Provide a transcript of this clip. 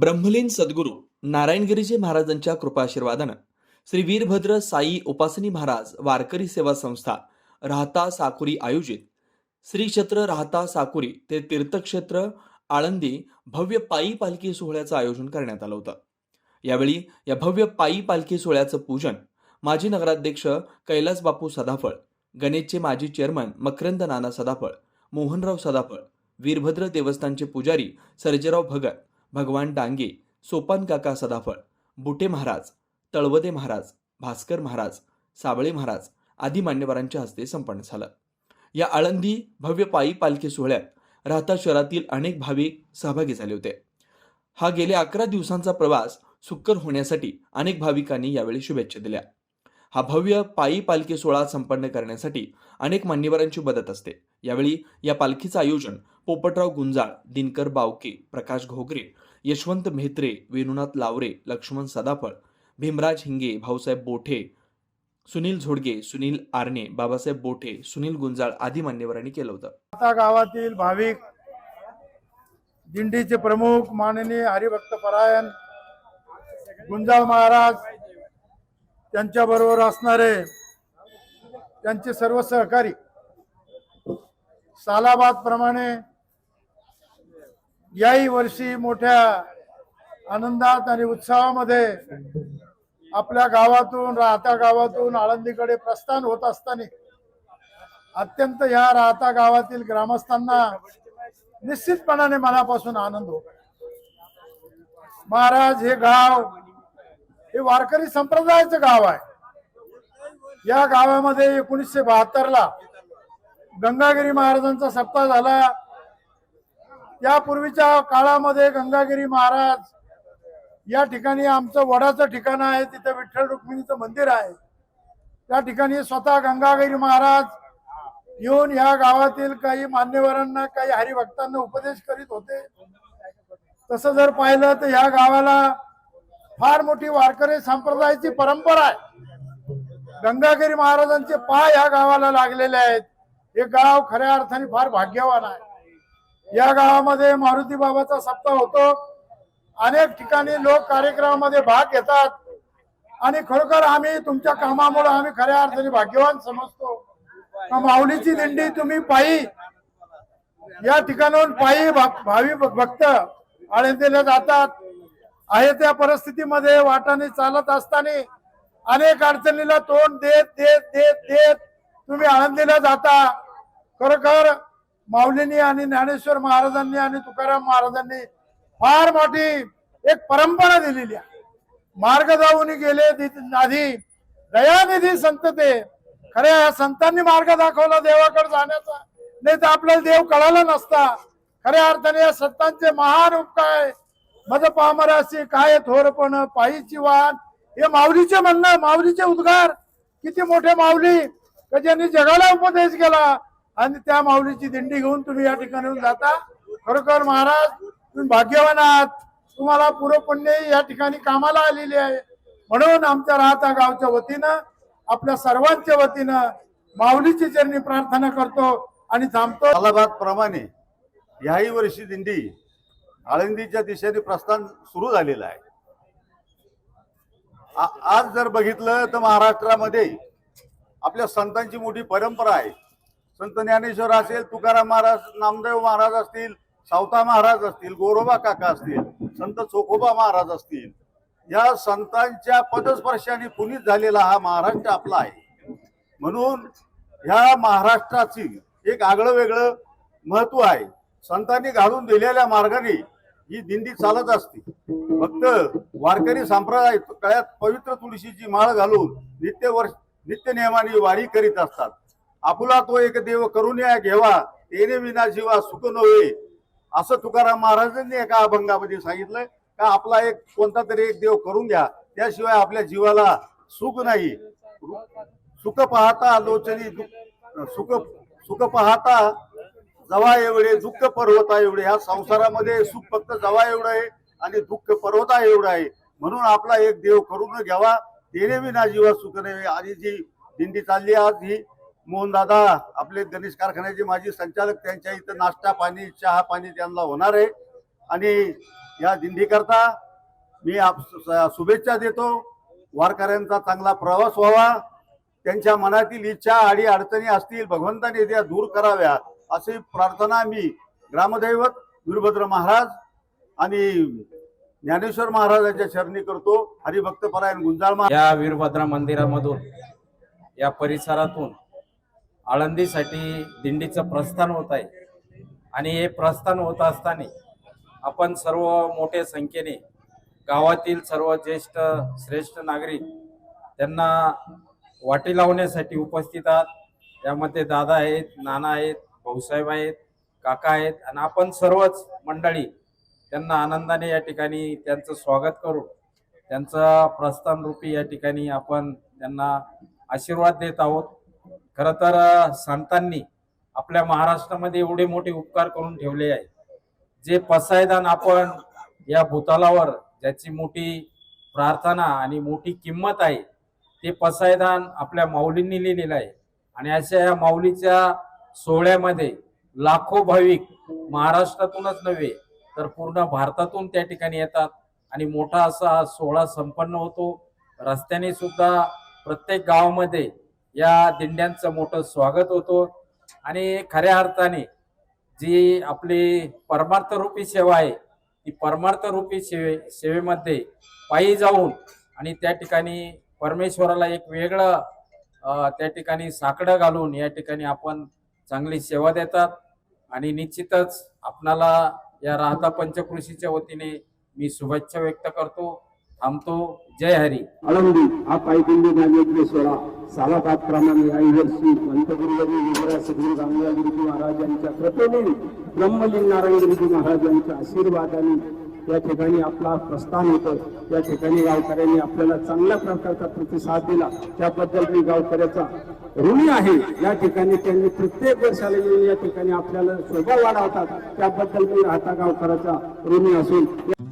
ब्रह्मलीन सद्गुरू नारायणगिरीजी महाराजांच्या कृपाशीर्वादानं श्री वीरभद्र साई उपासनी महाराज वारकरी सेवा संस्था राहता साकुरी आयोजित श्री क्षेत्र राहता साकुरी ते तीर्थक्षेत्र आळंदी भव्य पायी पालखी सोहळ्याचं आयोजन करण्यात आलं होतं. यावेळी या भव्य पायी पालखी सोहळ्याचं पूजन माजी नगराध्यक्ष कैलास बापू सदाफळ गणेशचे माजी चेअरमन मकरंद नाना सदाफळ मोहनराव सदाफळ वीरभद्र देवस्थानचे पुजारी सर्जेराव भगत भगवान डांगे सोपान काका सदाफळ बुटे महाराज तळवदे महाराज भास्कर महाराज साबळे महाराज आदी मान्यवरांच्या हस्ते संपन्न झालं. या आळंदी भव्य पायी पालखी सोहळ्यात राहता शहरातील अनेक भाविक सहभागी झाले होते. हा गेल्या अकरा दिवसांचा प्रवास सुकर होण्यासाठी अनेक भाविकांनी यावेळी शुभेच्छा दिल्या. हा भव्य पायी पालखी सोहळा संपन्न करण्यासाठी अनेक मान्यवरांची मदत असते. यावेळी या पालखीचं आयोजन पोपटराव गुंजाळ दिनकर बावके प्रकाश घोगरे यशवंत म्हेत्रे वेणुनाथ लावरे लक्ष्मण सदाफळ भीमराज हिंगे भाऊसाहेब बोठे सुनील झोडगे सुनील आरणे बाबासाहेब बोठे सुनील गुंजाळ आदी मान्यवरांनी केलं होतं. आता गावातील भाविक दिंडीचे प्रमुख माननीय हरिभक्त परायण गुंजाळ महाराज त्यांच्या बरोबर असणारे त्यांचे सर्व सहकारी सालाबाद प्रमाणे याही वर्षी मोठ्या आनंदात आणि उत्साहामध्ये आपल्या गावातून राहत्या गावातून आळंदीकडे प्रस्थान होत असताना अत्यंत ह्या राहता गावातील ग्रामस्थांना निश्चितपणाने मनापासून आनंद होतो. महाराज हे गाव हे वारकरी संप्रदायाचं गाव आहे. या गावामध्ये एकोणीसशे बहात्तर ला गंगागिरी महाराजांचा सप्ताह झाला. यापूर्वीच्या काळामध्ये गंगागिरी महाराज या ठिकाणी आमचं वडाचं ठिकाण आहे तिथे विठ्ठल रुक्मिणीचं मंदिर आहे. त्या ठिकाणी स्वतः गंगागिरी महाराज येऊन या गावातील काही मान्यवरांना काही हरिभक्तांना उपदेश करीत होते. तसं जर पाहिलं तर ह्या गावाला फार मोठी वारकरी संप्रदायाची परंपरा आहे. गंगागिरी महाराजांचे पाय ह्या गावाला लागलेले आहेत. हे गाव खऱ्या अर्थाने फार भाग्यवान आहे. या गावामध्ये मारुती बाबाचा सप्ताह होतो. अनेक ठिकाणी लोक कार्यक्रमामध्ये भाग घेतात. आणि खरोखर आम्ही तुमच्या कामामुळे आम्ही खऱ्या अर्थाने भाग्यवान समजतो. माऊलीची दिंडी तुम्ही पायी या ठिकाणाहून पायी भावी भक्त आळंदीला जातात. आहे त्या परिस्थितीमध्ये वाटाने चालत असताना अनेक अडचणीला तोंड देत देत देत देत तुम्ही आळंदीला जाता. खरोखर माऊलींनी आणि ज्ञानेश्वर महाराजांनी आणि तुकाराम महाराजांनी फार मोठी एक परंपरा दिलेली आहे. मार्ग जाऊन गेले आधी दयानिधी संत ते. खऱ्या या संतांनी मार्ग दाखवला देवाकडे जाण्याचा. नाही तर आपल्याला देव कळाला नसता. खऱ्या अर्थाने या संतांचे महान उपकार. मज पामराशी काय थोरपण पायीची वाहन हे माऊलीचे म्हणणं माऊलीचे उद्गार. किती मोठे माऊली. का ज्यांनी जगाला उपदेश केला. आणि त्या माऊलीची दिंडी घेऊन तुम्ही या ठिकाणी जाता. खरोखर महाराज तुम्ही भाग्यवान आहात. तुम्हाला पुण्य या ठिकाणी कामाला आलेली आहे. म्हणून आमच्या राहता गावच्या वतीनं आपल्या सर्वांच्या वतीनं माऊलीची चरणी प्रार्थना करतो आणि थांबतो. अलाहाबाद प्रमाणे याही वर्षी दिंडी आळंदीच्या दिशेने प्रस्थान सुरू झालेलं आहे. आज जर बघितलं तर महाराष्ट्रामध्ये आपल्या संतांची मोठी परंपरा आहे. संत ज्ञानेश्वर असेल तुकाराम महाराज नामदेव महाराज असतील सावता महाराज असतील गोरोबा काका असतील संत चोखोबा महाराज असतील या संतांच्या पदस्पर्शाने पुनीत झालेला हा महाराष्ट्र आपला आहे. म्हणून ह्या महाराष्ट्राची एक आगळं वेगळं महत्त्व आहे. संतांनी घालून दिलेल्या मार्गाने ही दिंडी चालत असते. फक्त वारकरी संप्रदाय कळ्यात पवित्र तुळशीची माळ घालून नित्य वर्ष नित्य नियमाने वारी करीत असतात. आपुला तो एक देव करून या घेवा. तेने विना जीवा सुख नव्हे असं तुकाराम महाराजांनी एका अभंगामध्ये सांगितलं का आपला एक कोणता तरी एक देव करून घ्या. त्याशिवाय आपल्या जीवाला सुख नाही. सुख पाहता लोचनी सुख सुख पाहता जवा एवढे दुःख पर्वता एवढे. ह्या संसारामध्ये सुख फक्त जवा एवढं आहे आणि दुःख पर्वता एवढं आहे. म्हणून आपला एक देव करून घ्यावा. तेने विना जीवा सुख नव्हे आणि जी दिंडी चालली आज ही. मोहनदादा आपले गणेश कारखान्याचे माजी संचालक त्यांच्या इथं नाश्ता पाणी चहा पाणी त्यांना होणार आहे. आणि या दिंडीकरता मी आप शुभेच्छा देतो. वारकऱ्यांचा चांगला प्रवास व्हावा. त्यांच्या मनातील इच्छा आणि अडचणी असतील भगवंताने त्या दूर कराव्या अशी प्रार्थना मी ग्रामदैवत वीरभद्र महाराज आणि ज्ञानेश्वर महाराजांच्या चरणी करतो. हरिभक्त परायण गुंजाळ या वीरभद्रा मंदिरामधून या परिसरातून आळंदीसाठी दिंडीचं प्रस्थान होत आहे. आणि हे प्रस्थान होत असताना आपण सर्व मोठ्या संख्येने गावातील सर्व ज्येष्ठ श्रेष्ठ नागरिक त्यांना वाटी लावण्यासाठी उपस्थित आहात. यामध्ये दादा आहेत नाना आहेत भाऊसाहेब आहेत काका आहेत आणि आपण सर्वच मंडळी त्यांना आनंदाने या ठिकाणी त्यांचं स्वागत करू त्यांचा प्रस्थान रूपी या ठिकाणी आपण त्यांना आशीर्वाद देत आहोत. खरं तर संतांनी आपल्या महाराष्ट्रामध्ये एवढे मोठे उपकार करून ठेवले आहे. जे पसायदान आपण या भूतालावर ज्याची मोठी प्रार्थना आणि मोठी किंमत आहे ते पसायदान आपल्या माऊलींनी लिहिलेलं आहे. आणि अशा या माऊलीच्या सोहळ्यामध्ये लाखो भाविक महाराष्ट्रातूनच नव्हे तर पूर्ण भारतातून त्या ठिकाणी येतात. आणि मोठा असा सोहळा संपन्न होतो. रस्त्याने सुद्धा प्रत्येक गावामध्ये या दिंड्यांचं मोठं स्वागत होतो. आणि खऱ्या अर्थाने जी आपली परमार्थ रूपी सेवा आहे ती परमार्थ रूपी सेवे सेवेमध्ये पायी जाऊन आणि त्या ठिकाणी परमेश्वराला एक वेगळं त्या ठिकाणी साकडं घालून या ठिकाणी आपण चांगली सेवा देतात. आणि निश्चितच आपणाला या राहता पंचकृषीच्या वतीने मी शुभेच्छा व्यक्त करतो. थांबतो जय हरी। आळंदी हा पायपिंडी नागेश्वरा सालाबाद प्रमाणे याही वर्षी पंतगुरुवरी विजया सद्गुरु रामलिंग गुरुजी महाराजांच्या कृपेने ब्रह्मलिंग नारायण गुरुजी महाराजांच्या आशीर्वादाने या ठिकाणी आपला प्रस्थान होतं. त्या ठिकाणी गावकऱ्यांनी आपल्याला चांगल्या प्रकारचा प्रतिसाद दिला. त्याबद्दल मी गावकऱ्याचा ऋणी आहे. या ठिकाणी त्यांनी प्रत्येक वर्षाला येऊन या ठिकाणी आपल्याला शोभा वाढवतात. त्याबद्दल मी राहता गावकऱ्याचा ऋणी असून